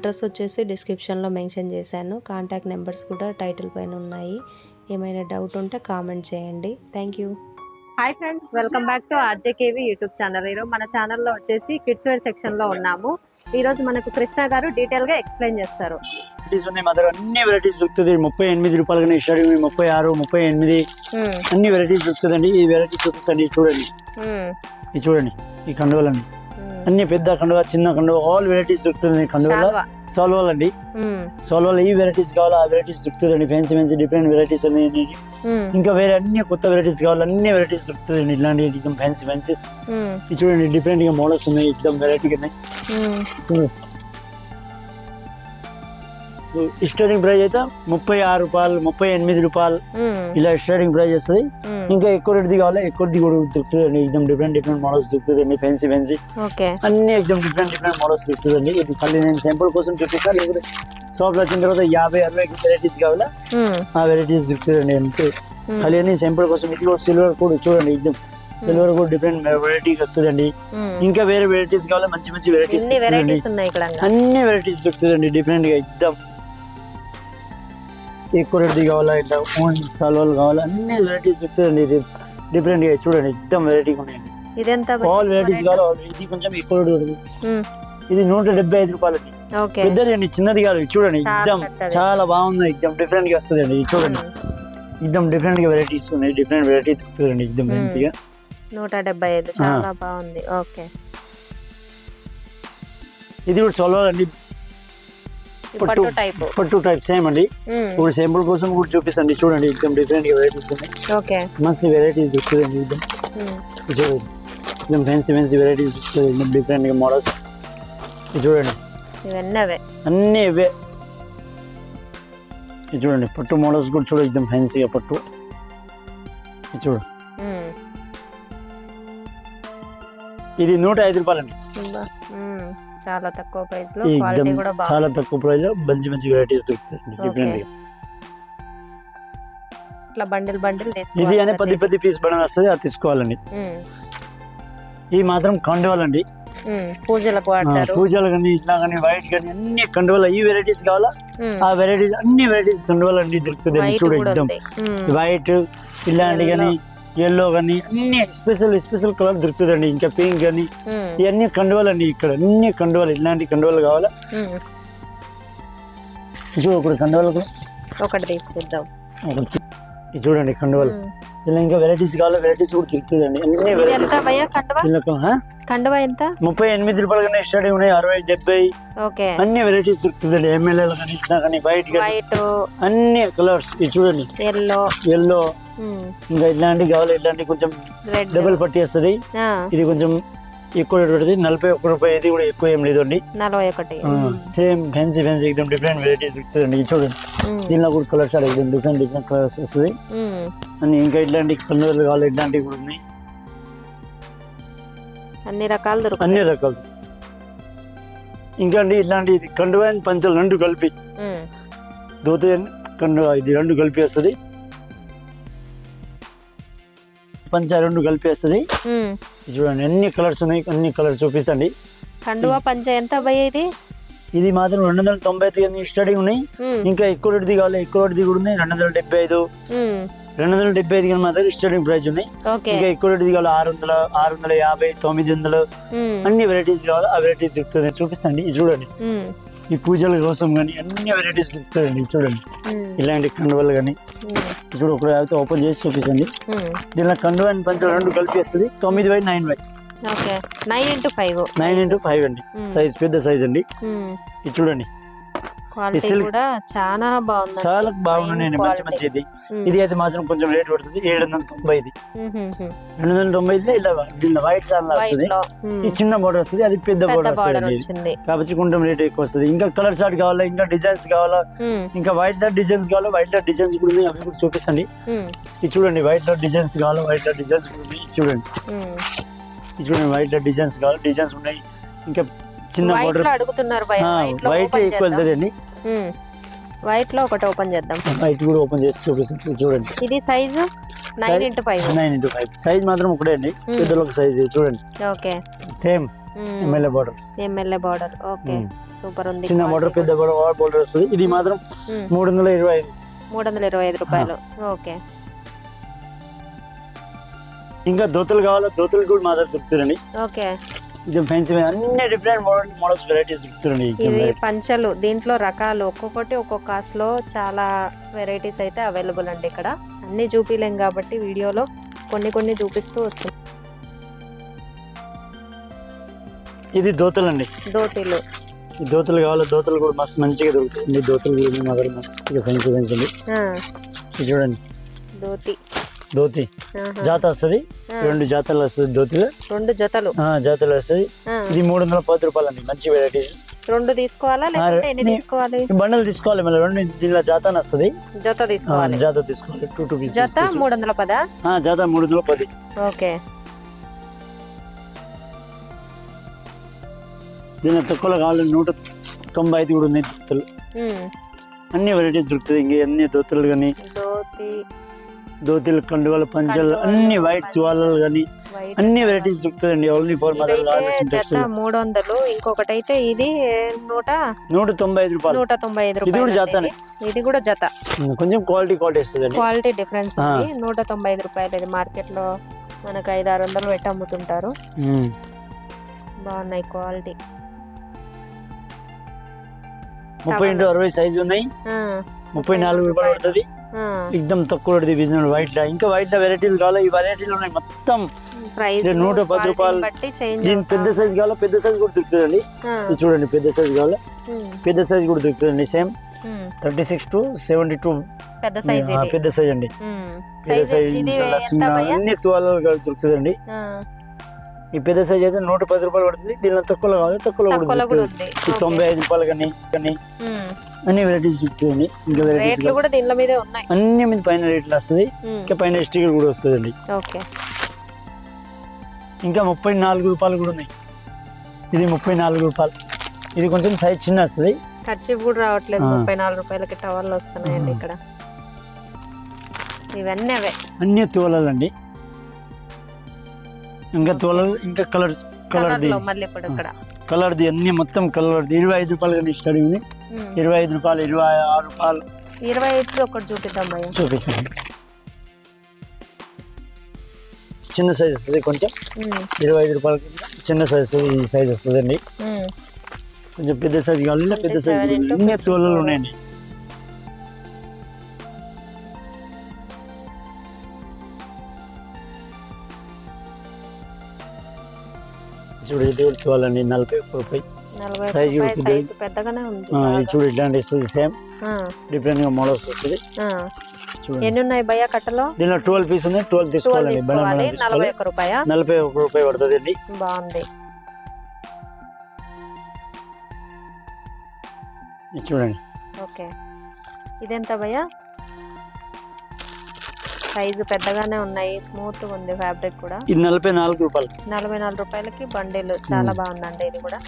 Address వచ్చేసి డిస్క్రిప్షన్లో mention చేశాను. కాంటాక్ట్ నెంబర్స్ కూడా టైటిల్ పైన ఉన్నాయి. ఏమైనా డౌట్ ఉంటే కామెంట్ చేయండి. Thank you. Hi friends welcome back to RJKV YouTube channel. ఈరోజు మన ఛానల్లో వచ్చేసి కిడ్స్ వేర్ సెక్షన్లో ఉన్నాము. ఈరోజు మనకు కృష్ణ గారు డీటెయిల్గా ఎక్స్ప్లెయిన్ చేస్తారు. వెరైటీస్ ఉన్నాయి మా దగ్గర. అన్ని వెరైటీస్ దొరుకుతుంది ముప్పై ఎనిమిది రూపాయలు కానీ స్టార్టింగ్ ముప్పై ఆరు ముప్పై ఎనిమిది. మ్మ్. అన్ని వెరైటీస్ దొరుకుతుందండి ఈ వెరైటీ చూపిస్తాండి ఇది చూడండి. ఇది చూడండి. ఈ కండువలండి. అన్ని పెద్ద కండువ చిన్న కండువ ఆల్ వెరైటీస్ దొరుకుతుంది కండువల. సాల్వాల్ అండి. సాల్వాల్ ఈ వెరైటీస్ కావాలా? ఆ వెరైటీస్ దొరుకుతుందండి ఫ్యాన్సీ ఫ్యాన్సీ డిఫరెంట్ వెరైటీస్ అనేది. ఇంకా వేరే అన్ని కొత్త వెరైటీస్ కావాలి? అన్ని వెరైటీస్ దొరుకుతుందండి ఇట్లాంటి ఎక్దమ్ ఫ్యాన్సీ ఫ్యాన్సీస్ చూడండి డిఫరెంట్గా మోడల్స్ ఉన్నాయి. ఎక్దమ్ వెరైటీగా ఉన్నాయి. స్టార్టింగ్ ప్రైస్ అయితే ముప్పై ఆరు రూపాయలు ముప్పై ఎనిమిది రూపాయలు. ఇలా స్టార్టింగ్ ప్రైస్ వస్తుంది. ఇంకా ఎక్కువ రేటుది కావాలి? ఎక్కువ కూడా దొరుకుతుందండి ఎక్దమ్ డిఫరెంట్ డిఫరెంట్ మోడల్స్ దొరుకుతుందండి ఫ్యాన్సీ ఫ్యాన్సీ ఓకే. అన్ని ఎక్దమ్ డిఫరెంట్ డిఫరెంట్ మోడల్స్ దొరుకుతుందండి ఇది మళ్ళీ నేను శాంపుల్ కోసం చూపిస్తాను లేకపోతే షాప్లో వచ్చిన తర్వాత యాభై అరవై వెరైటీస్ కావాలా. ఆ వెరైటీస్ దొరుకుతుందండి అంతే. మ్మ్. ఖాళీ అన్ని శాంపుల్ కోసం ఇది కూడా సిల్వర్ కూడా చూడండి ఎక్దమ్ సిల్వర్ కూడా డిఫరెంట్ వెరైటీ వస్తుందండి. ఇంకా వేరే వెరైటీస్ కావాలా? మంచి మంచి వెరైటీస్ అన్ని వెరైటీస్ దొరుకుతుందండి డిఫరెంట్గా ఎక్దమ్ ఎక్కువ రేటుది కావాలా ఇట్లా ఓన్ సాల్వాలు కావాలా అన్ని వెరైటీస్ దొరుకుతుందండి ఇది డిఫరెంట్గా చూడండి ఎక్దమ్ వెరైటీగా ఉన్నాయండి. ఇదెంత ఆల్ వెరైటీస్ కావాలి ఇది కొంచెం ఎక్కువ మ్మ్. ఇది నూట డెబ్బై ఐదు రూపాయలండి ఓకే. పెద్దది అండి చిన్నది కాదు చూడండి పెద్దది. చాలా బాగుంది ఎక్దమ్ డిఫరెంట్గా వస్తుంది అండి ఇది చూడండి. ఎక్దమ్ డిఫరెంట్గా వెరైటీస్ ఉన్నాయి డిఫరెంట్ వెరైటీ ఎక్దమ్ మ్మ్. మంచిగా నూట డెబ్బై ఐదు చాలా బాగుంది ఓకే. ఇది కూడా సోల్వాల్ అండి ఈ పట్టు. టైప్. పట్టు టైప్ సేమ్ అండి. ఇప్పుడు శాంపుల్ కోసం కూడా చూపిస్తాండి చూడండి ఎక్దమ్ డిఫరెంట్ వెరైటీస్ ఉన్నాయి ఓకే. మస్తు వెరైటీస్ మ్మ్. ఇది చూడండి. ఎక్దమ్ ఫ్యాన్సీ ఫ్యాన్సీ వెరైటీస్ దొరుకుతుంది డిఫరెంట్ మోడల్స్ చూడండి. ఇవన్నీ అవే అన్నీ ఇవే. ఇది చూడండి పట్టు మోడల్స్ కూడా చూడ ఎక్దమ్ ఫ్యాన్సీగా పట్టు. ఇది చూడు. ఇది నూట ఐదు రూపాయలండి. చాలా తక్కువ ప్రైస్లో ఈ క్వాలిటీ కూడా చాలా తక్కువ ప్రైస్లో మంచి మంచి వెరైటీస్ దొరుకుతాయి. డిఫరెంట్ ఇట్లా బండిల్ బండిల్ ఇది అనే పది పది పీస్ బడం వస్తుంది అది తీసుకోవాలండి. ఇది మాత్రం కండువాలండి. పూజలకు వాడతారు. పూజలు కానీ ఇట్లా కానీ వైట్ కానీ అన్ని కండువల ఈ వెరైటీస్ కావాలా. ఆ వెరైటీస్ అన్ని వెరైటీస్ కండువలండి దొరుకుతుంది వైట్ చూడు కూడా ఎక్దమ్ ఉంది మ్మ్. వైట్ ఇలాంటి కానీ ఎల్లో కానీ అన్ని స్పెషల్ స్పెషల్ కలర్ దొరుకుతుందండి. ఇంకా పింక్ కానీ. ఇవన్నీ కండువాలండి ఇక్కడ. అన్ని కండువాలు ఇలాంటి కండువాలు కావాలా? మ్మ్. చూడు ఒకటి కండువాలు ఒకటి తీసుకుందాం ఒకటి ఇది చూడండి కండువాలు. ఇలా ఇంకా వెరైటీస్ కావాలా? వెరైటీస్ కూడా దొరుకుతుందండి అన్ని ఎంత భయ్యా కండువా? ఎంత? ముప్పై ఎనిమిది రూపాయలు కానీ స్టార్టింగ్ ఉన్నాయి. అరవై డెబ్బై. ఓకే. అన్ని వెరైటీస్ దొరుకుతుందండి. ఎమ్మెల్యేలు కానీ ఇట్లా కానీ వైట్ అన్ని కలర్స్ ఇది చూడండి. ఎల్లో ఎల్లో ఇంకా ఇట్లాంటివి కావాలి. ఇట్లాంటి కొంచెం డబుల్ పట్టి వస్తుంది. ఇది కొంచెం ఎక్కువ నలభై ఒక్క రూపాయి ఇది కూడా ఎక్కువ ఏం లేదండి. నలభై ఒకటి. సేమ్ ఫ్యాన్సీ ఫ్యాన్సీ ఎక్దమ్ డిఫరెంట్ వెరైటీస్ దొరుకుతుందండి ఇది చూడండి. దీనిలో కూడా కలర్స్ ఎక్దమ్ డిఫరెంట్ డిఫరెంట్ కలర్స్ వస్తుంది. అని ఇంకా ఇట్లాంటి కలర్లు కావాలి ఇట్లాంటివి కూడా ఉన్నాయి. అన్ని రకాలు దొరుకుతాయి. అన్ని రకాలు. ఇంకా అండి ఇట్లాంటి కండువా అండ్ పంచలు రెండు కలిపి. దోతి అండ్ కండువా ఇది రెండు కలిపి వస్తుంది. పంచ రెండు కలిపి వస్తుంది మ్మ్. ఇది చూడండి అన్ని కలర్స్ ఉన్నాయి అన్ని కలర్స్ చూపిస్తండి కండువా పంచ ఎంత భయ్య ఇది ఇది మాత్రం రెండు వందల తొంభై ఐదు స్టార్టింగ్ ఉన్నాయి. ఇంకా ఎక్కువ రేటుది కావాలి ఎక్కువ రేటుది కూడా ఉన్నాయి రెండు వందల డెబ్బై ఐదు. రెండు వందల డెబ్బై ఐదు కానీ మాత్రం స్టార్టింగ్ ప్రైస్ ఉన్నాయి ఇంకా ఎక్కువ రేటుది కావాలి ఆరు వందల ఆరు వందల యాభై తొమ్మిది వందలు. అన్ని వెరైటీస్ కావాలి ఆ వెరైటీస్ దొరుకుతుంది చూపిస్తండి చూడండి. ఈ పూజల కోసం కానీ అన్ని వెరైటీస్ దొరుకుతాయండి చూడండి. ఇలాంటి కండువలు కానీ. చూడు ఒకటి అయితే ఓపెన్ చేసి చూపిస్తుంది. దీనిలో కండువ అండ్ పంచ రెండు కలిపి వస్తుంది తొమ్మిది by nine by nine into five nine into five అండి. సైజ్ పెద్ద సైజ్ అండి. ఇది చూడండి క్వాలిటీ కూడా చాలా బాగుంది చాలా బాగున్నాయండి మంచి quality. మంచి ఇది అయితే మాత్రం కొంచెం రేట్ పడుతుంది ఏడు వందల తొంభై ఇది మ్మ్. మ్మ్. రెండు వందల తొంభై ఇది ఇలా దీనిలో వైట్ వైట్ వస్తుంది. ఈ చిన్న బోర్డర్ వస్తుంది అది పెద్ద బోర్డర్ వస్తుంది కాబట్టి కొంచెం రేట్ ఎక్కువ వస్తుంది ఇంకా కలర్ షార్ట్ కావాలా ఇంకా డిజైన్స్ కావాలా. ఇంకా వైట్లో డిజైన్స్ కావాలా వైట్లో డిజైన్స్ కూడా ఉన్నాయి అవి కూడా చూపిస్తాండి. ఇది చూడండి వైట్లో డిజైన్స్ కావాలా వైట్లో డిజైన్స్ కూడా ఉన్నాయి ఇది చూడండి మ్మ్. ఇది చూడండి వైట్లో డిజైన్స్ కావాలి డిజైన్స్ ఉన్నాయి ఇంకా చిన్న బోర్డర్ అడుగుతున్నారు వైట్లో వైట్ ఓపెన్ ఎక్కువ చేద్దాం. వెళ్తుంది అండి. వైట్లో ఒకటి ఓపెన్ చేద్దాం. వైట్ కూడా ఓపెన్ చేసి చూపిస్తుంది చూడండి. ఇది size nine into five nine into five size మాత్రం ఒకటే అండి. పెద్దలకు సైజ్ చూడండి. Okay. Same MLA borders MLA border okay. Super ఉంది. చిన్న బార్డర్ పెద్ద బార్డర్ బార్డర్ వస్తుంది. ఇది మాత్రం. మూడు వందల ఇరవై ఐదు. మూడు వందల ఇరవై ఐదు రూపాయలు. ఓకే. ఇంకా దోతులు కావాలా? దోతులు కూడా మా దగ్గర దొరుకుతుందండి ఓకే. ఇది ఫ్యాన్సీ అన్ని డిఫరెంట్ మోడల్ మోడల్స్ వెరైటీస్ దొరుకుతుందండి ఇవి పంచలు. దీంట్లో రకాలు. ఒక్కొక్కటి ఒక్కొక్క కాస్ట్లో చాలా వెరైటీస్ అయితే అవైలబుల్ అండి ఇక్కడ. అన్ని చూపిలేం కాబట్టి వీడియోలో కొన్ని కొన్ని చూపిస్తూ వస్తుంది. ఇది దోతులు. అండి దోతీలు దోతులు కావాలా? దోతులు కూడా మస్తు మంచిగా దొరుకుతుంది దోతులు మా దగ్గర. అండి. ఆ, ఇది చూడండి. దోతి. ధోతి. జాత వస్తుంది రెండు జాతలు వస్తుంది ధోతిలో. రెండు జతలు. జాతలు వస్తుంది. ఇది మూడు వందల పది రూపాయలు అండి మంచి వెరైటీస్ రెండు తీసుకోవాలా లేకపోతే ఎన్ని నీ- తీసుకోవాలి? బండలు తీసుకోవాలి మళ్ళీ రెండు దీనిలో జాతాన్ వస్తుంది. జత తీసుకోవాలి. జాత తీసుకోవాలి టూ టూ పీస్ జత మూడు వందల పదా? జాత మూడు వందల పది. ఓకే. దీని తక్కువలో కావాలి నూట తొంభై ఐదు కూడా ఉన్నాయి అన్ని వెరైటీస్ దొరుకుతాయి ఇంక అన్ని దోతులు కానీ. దోతులు కండువాలు పంచలు కండువాలు, అన్ని వైట్ తువాలలు కానీ అన్ని వెరైటీస్ దొరుకుతాయండి ఓన్లీ ఫోర్ మదర్ మూడు వందలు ఇంకొకటి అయితే ఇది నూట నూట తొంభై ఐదు రూపాయలు. నూట తొంభై ఐదు ఇది కూడా రూపాయలు జతనే. ఇది కూడా జత. కొంచెం క్వాలిటీ క్వాలిటీ క్వాలిటీ డిఫరెన్స్ నూట తొంభై ఐదు రూపాయలు ఇది మార్కెట్లో మనకు ఐదు ఆరు వందలు పెట్టి అమ్ముతుంటారు. బాగున్నాయి క్వాలిటీ ముప్పై ఇంటూ అరవై సైజు ఉన్నాయి. ముప్పై నాలుగు రూపాయలు పడుతుంది. ఎక్దమ్ తక్కువ బిజినెస్ వైట్ లా. ఇంకా వైట్ లా వెరైటీలు కావాలి? ఈ వెరైటీలు ఉన్నాయి మొత్తం. నూట పది రూపాయలు. దీని పెద్ద సైజ్ కావాలా? పెద్ద సైజ్ కూడా దొరుకుతుందండి. చూడండి పెద్ద సైజ్ కావాలా? పెద్ద సైజ్ కూడా దొరుకుతుందండి same thirty six to seventy two పెద్ద సైజ్ పెద్ద సైజ్ అండి. పెద్ద సైజ్? అన్ని తువాలు దొరుకుతుందండి. ఈ పెద్ద సైజ్ అయితే నూట పది రూపాయలు పడుతుంది. దీనిలో తక్కువలో కావాలి తక్కువలో కూడా ఈ తొంభై ఐదు రూపాయలు కానీ కానీ. అన్ని వెరైటీస్ దొరుకుతాయండి. ఇంకా వెరైటీస్ కూడా దీనిలో మీదే ఉన్నాయి. అన్ని మీద పైన రేట్లు వస్తుంది. ఇంకా పైన స్టిక్కర్ కూడా వస్తుందండి. ఓకే. ఇంకా ముప్పై నాలుగు రూపాయలు కూడా ఉన్నాయి. ఇది ముప్పై నాలుగు రూపాయలు. ఇది కొంచెం సైజ్ చిన్న వస్తుంది. ఖర్చు కూడా రావట్లేదు. ముప్పై నాలుగు రూపాయలకి టవర్లు వస్తున్నాయండి ఇక్కడ. ఇవన్నీ అవే. అన్ని తోలాలండి. ఇంకా తోలలు ఇంకా కలర్ కలర్ కలర్ది కలర్ది అన్ని మొత్తం కలర్ది ఇరవై ఐదు రూపాయలు ఉంది ఉమ్. ఇరవై ఐదు రూపాయలు ఇరవై ఆరు రూపాయలు. ఇరవై ఐదు ఒకటి చూపిద్దాం చూపిస్తాను. చిన్న సైజ్ వస్తుంది కొంచెం. ఇరవై ఐదు రూపాయలకి చిన్న సైజ్ ఈ సైజ్ వస్తుందండి. కొంచెం పెద్ద సైజ్ కావాలి పెద్ద సైజ్ fifty తోలలు. ఉన్నాయండి. చూడు ఇది కూడా తోలండి నలభై ఒక్క రూపాయి. సైజు పెద్దగానే ఉంది. చూడు ఇట్లాంటి వస్తుంది సేమ్ డిఫరెంట్గా మోడల్స్ వస్తుంది. చూడండి. ఎన్ని ఉన్నాయి భయ్య కట్టలో? దీనిలో ట్వెల్వ్ పీస్ ఉన్నాయి ట్వెల్వ్ తీసుకోవాలండి నలభై ఒక్క రూపాయ? నలభై ఒక్క రూపాయి పడుతుంది అండి. బాగుంది. చూడండి. ఓకే. ఇదెంత భయ్య? సైజు పెద్దగానే ఉన్నాయి స్మూత్ ఉంది ఫ్యాబ్రిక్ కూడా. ఇది నలభై నాలుగు రూపాయలు. నలభై నాలుగు రూపాయలకి బండిల్ చాలా బాగుందండి ఇది కూడా.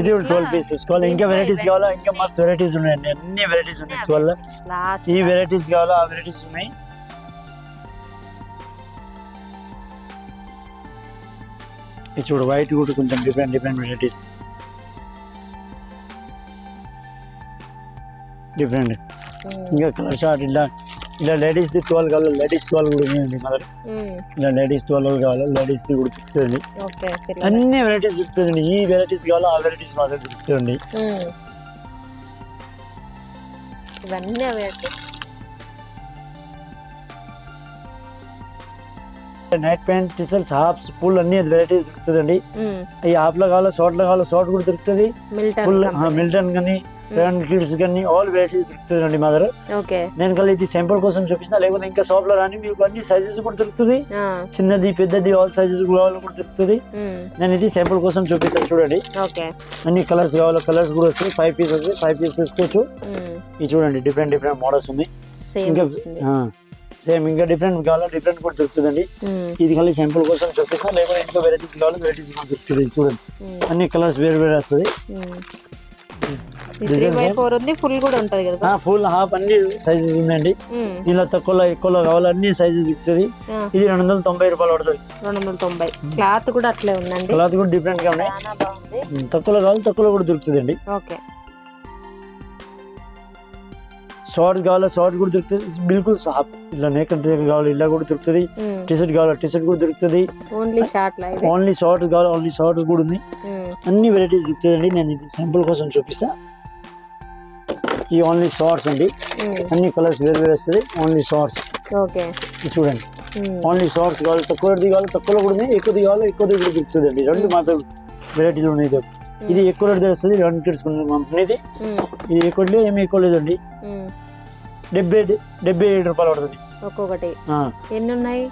ఇది కూడా ట్వెల్వ్ పీస్ తీసుకోవాలి ఇంకా వెరైటీస్ కావాలా? ఇంకా మస్తు వెరైటీస్ ఉన్నాయండి అన్ని వెరైటీస్ ఉన్నాయి. ట్వెల్వ్ లాస్ట్ ఈ వెరైటీస్ కావాలా? ఆ వెరైటీస్ ఉన్నాయి. ఇది చూడు వైట్ కూడా కొంచెం డిఫరెంట్ డిఫరెంట్ వెరైటీస్ డిఫరెంట్ ఇంకా కలర్ షార్ట్ ఇలా ఇలా లేడీస్ ది ట్వెల్వ్ కావాలి లేడీస్ ట్వెల్వ్ కూడా ఉన్నాయండి మన. ఇలా లేడీస్ ట్వెల్వ్ కావాలి లేడీస్ ది కూడా దొరుకుతుంది అన్ని వెరైటీస్ దొరుకుతుందండి ఈ వెరైటీస్ కావాలో ఆ వెరైటీస్ మా దగ్గర దొరుకుతుంది ఇవన్నీ night pant T-shirts halfs full అన్ని వెరైటీస్ దొరుకుతుందండి. ఈ హాఫ్లో కావాలో షార్ట్లో కావాలో షార్ట్ కూడా దొరుకుతుంది. మిల్టన్ ఫుల్ మిల్టన్ కానీ ప్యాంట్ కిడ్స్ కానీ ఆల్ వెరైటీస్ దొరుకుతుందండి మా దగ్గర. నేను కలిసి ఇది శాంపుల్ కోసం చూపిస్తా లేకపోతే ఇంకా షాప్లో రాని మీకు అన్ని సైజెస్ కూడా దొరుకుతుంది. చిన్నది పెద్దది ఆల్ సైజెస్ కూడా కూడా దొరుకుతుంది. నేను ఇది శాంపుల్ కోసం చూపిస్తాను చూడండి. అన్ని కలర్స్ కావాలో? కలర్స్ కూడా వస్తాయి. ఫైవ్ పీస్ వస్తాయి. ఫైవ్ పీస్ తీసుకోవచ్చు ఇది చూడండి డిఫరెంట్ డిఫరెంట్ మోడల్స్ ఉంది. ఇంకా సేమ్ ఇంకా డిఫరెంట్ కావాలో? డిఫరెంట్ కూడా దొరుకుతుందండి. ఇది ఖాళీ శాంపుల్ కోసం చూపిస్తాను లేకపోతే ఇంకా వెరైటీస్ కావాలో? వెరైటీస్ కూడా దొరుకుతుంది. చూడండి. అన్ని కలర్స్ వేరు వేరు వస్తుంది త్రీ Designs బై ఏం? ఫోర్ ఉంది ఫుల్ కూడా ఉంటది కదా ఫుల్ హాఫ్ అన్ని సైజెస్ ఉందండి. దీనిలో తక్కువలో ఎక్కువలో కావాలి అన్ని సైజెస్ దొరుకుతుంది ఇది రెండు వందల తొంభై రూపాయలు పడుతుంది. రెండు వందల తొంభై క్లాత్ కూడా అట్లే ఉందండి. క్లాత్ కూడా డిఫరెంట్గా ఉన్నాయి. తక్కువలో కావాలి తక్కువలో కూడా దొరుకుతుంది అండి ఓకే. షార్ట్ కావాలా షార్ట్ కూడా దొరుకుతుంది. బిల్కుల్ హాఫ్ ఇలా నేకర్ కావాలి ఇలా కూడా దొరుకుతుంది. టీ షర్ట్ కావాలా టీ షర్ట్ కూడా దొరుకుతుంది. ఓన్లీ షార్ట్ ఓన్లీ షార్ట్ కావాలి ఓన్లీ షార్ట్ కూడా ఉంది. అన్ని వెరైటీస్ దొరుకుతాయండి. నేను ఇది శాంపుల్ కోసం చూపిస్తా. ఈ ఓన్లీ షార్ట్స్ అండి. ఉమ్, అన్ని కలర్స్ వేరు వేరు వస్తుంది. Only shorts okay. చూడండి. ఓన్లీ షార్ట్స్ కావాలి తక్కువది కావాలి తక్కువలో కూడా ఉంది ఎక్కువది కావాలి ఎక్కువది కూడా దొరుకుతుంది అండి రెండు మాత్రం వెరైటీలు ఉన్నాయి ఇది. ఇది ఎక్కువ రేట్ వస్తుంది రెండు కిడ్స్ ఉమ్, ఇది ఎక్కువ ఏమి ఎక్కువ లేదండి. డెబ్బై డెబ్బై ఏడు రూపాయలు పడుతుంది. ఒక్కొక్కటి. ఎన్ని ఉన్నాయి?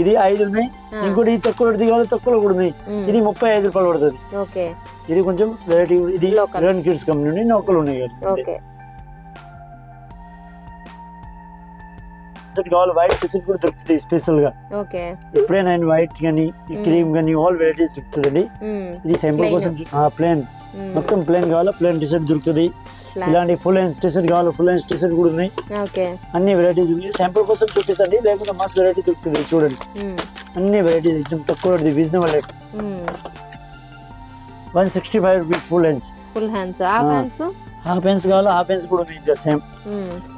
ఇది ఐదు ఉన్నాయి. ఇంకోటి ఇది తక్కువ రేటుది కావాలి తక్కువలో కూడా ఉన్నాయి. ఇది ముప్పై ఐదు రూపాయలు పడుతుంది. ఓకే. ఇది కొంచెం వెరైటీ ఇది. రెండు కిడ్స్ కంపెనీ నుండి నౌకలు ఉన్నాయి టీ-షర్ట్ కావాలి వైట్ టీషర్ట్ కూడా దొరుకుతుంది స్పెషల్గా. ఎప్పుడైనా వైట్ Mm. క్రీమ్ కానీ ఆల్ వెరైటీస్ దొరుకుతుందండి. ఇది సింపుల్. కోసం ప్లేన్ మొత్తం ప్లేన్ కావాలా? ప్లేన్ టీషర్ట్ దొరుకుతుంది. ఇలాంటి ఫుల్ హ్యాండ్స్ టీషర్ట్ కావాలా? ఫుల్ హ్యాండ్స్ టీషర్ట్ కూడా ఉన్నాయి. అన్ని వెరైటీస్ ఉన్నాయి. శాంపుల్ కోసం చూపిస్తండి. లేకుంటే మస్తు వెరైటీ దొరుకుతుంది. చూడండి. అన్ని వెరైటీస్ ఎక్దమ్ తక్కువ reasonable rate one sixty five rupees full hands full hands ఆ. హ్యాండ్స్ హాఫ్ హ్యాండ్స్ కావాలా? హాఫ్ హ్యాండ్స్ కూడా ఉన్నాయి సేమ్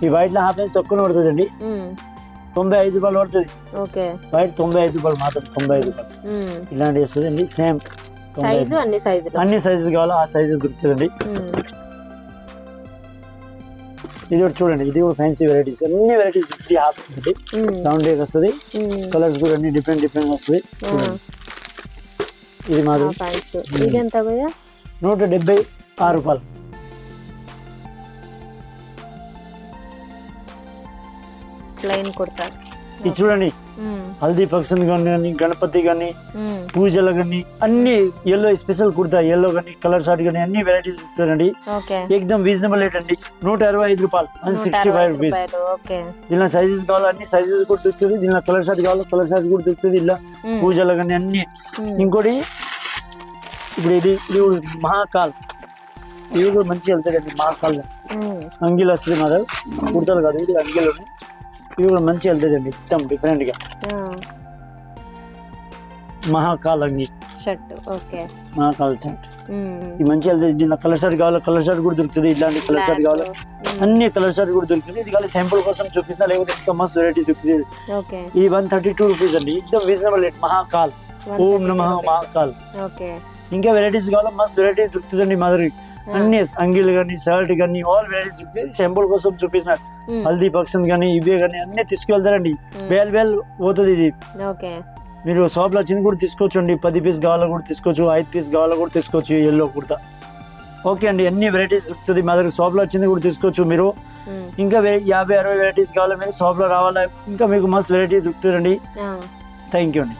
ఈ వైట్లో హాఫ్ హ్యాండ్స్ తక్కువ పడుతుందండి. తొంభై ఐదు రూపాయలు పడుతుంది. ఓకే. వైట్ తొంభై ఐదు రూపాయలు మాత్రం తొంభై ఐదు రూపాయలు ఇలాంటి సేమ్ తొంభై సైజు ఐదు. అన్ని సైజులు. అన్ని సైజెస్ కావాలా ఆ సైజెస్ దొరుకుతుందండి. ఇది కూడా చూడండి ఇది కూడా ఫ్యాన్సీ వెరైటీస్ అన్ని వెరైటీస్ దొరుకుతాయి హాఫ్ వస్తుంది రౌండ్ డేక్ వస్తుంది. కలర్స్ కూడా అన్ని డిఫరెంట్ డిఫరెంట్ వస్తుంది. ఇది మాత్రం ఇది ఎంత నూట డెబ్బై ఆరు రూపాయలు. ప్లెయిన్ కుర్తాస్ ఇది చూడండి. హల్దీ ఫంక్షన్ కానీ గణపతి కానీ పూజలు కానీ అన్ని ఎల్లో స్పెషల్ కుర్తా ఎల్లో కానీ కలర్ షార్ట్ కానీ అన్ని వెరైటీస్ ఓకే. ఎక్దమ్ రీజనబుల్ రేట్ అండి. నూట అరవై ఐదు రూపాయలు. నూట సిక్స్టీ ఫైవ్ రూపీస్ దీనిలో సైజెస్ కావాలి? అన్ని సైజెస్ కూడా దొరుకుతుంది. దీనిలో కలర్ షార్ట్ కావాలి? కలర్ షార్ట్ కూడా దొరుకుతుంది. ఇలా పూజలు కానీ అన్ని. ఇంకోటి ఇప్పుడు ఇది ఇది మహాకాల్. ఇది కూడా మంచిగా వెళ్తాడండి మహాకాల్. అంగిల్ వస్తుంది మాది. కుర్తాలు కాదు ఇది అంగిల్ ఉన్నాయి ఇవి కూడా మంచిగా వెళ్తాడండి మొత్తం డిఫరెంట్గా. ఆ, మహాకాల్ అంగి షర్ట్ ఓకే. మహాకాల్ షర్ట్. ఇది మంచిగా వెళ్తుంది దీనిలో కలర్ షర్ట్ కావాలి? కలర్ షర్ట్ కూడా దొరుకుతుంది ఇలాంటి కలర్ షర్ట్ కావాలి? అన్ని కలర్ షర్ట్ కూడా దొరుకుతుంది. ఇది కావాలి శాంపుల్ కోసం చూపిస్తున్నా లేకపోతే ఇంకా మస్తు వెరైటీ దొరుకుతుంది. ఇది వన్ థర్టీ టూ రూపీస్ అండి ఎక్దమ్ రీజనబుల్ రేట్ మహాకాల్ ఓం నమ మహాకాల్ ఇంకా వెరైటీస్ కావాలా? మస్తు వెరైటీస్ దొరుకుతుందండి మా దగ్గర. అన్ని అంగిల్ కానీ షర్ట్ కానీ ఆల్ వెరైటీస్ శాంపుల్ కోసం చూపిస్తున్నా. ఉమ్, హల్దీ ఫంక్షన్ కానీ ఇవే కానీ అన్ని తీసుకెళ్తారండి. వేల్ వేల్ పోతుంది ఇది. మీరు షాప్లో వచ్చింది కూడా తీసుకోవచ్చు అండి పది పీస్ కావాలో కూడా తీసుకోవచ్చు ఐదు పీస్ కావాలో కూడా తీసుకోవచ్చు ఎల్లో కుర్తా. ఓకే అండి అన్ని వెరైటీస్ దొరుకుతుంది మా దగ్గర షాప్లో వచ్చింది కూడా తీసుకోవచ్చు మీరు. ఇంకా యాభై అరవై వెరైటీస్ కావాలో మీరు షాప్లో రావాలా? ఇంకా మీకు మస్తు వెరైటీ దొరుకుతుందండి థ్యాంక్ యూ అండి.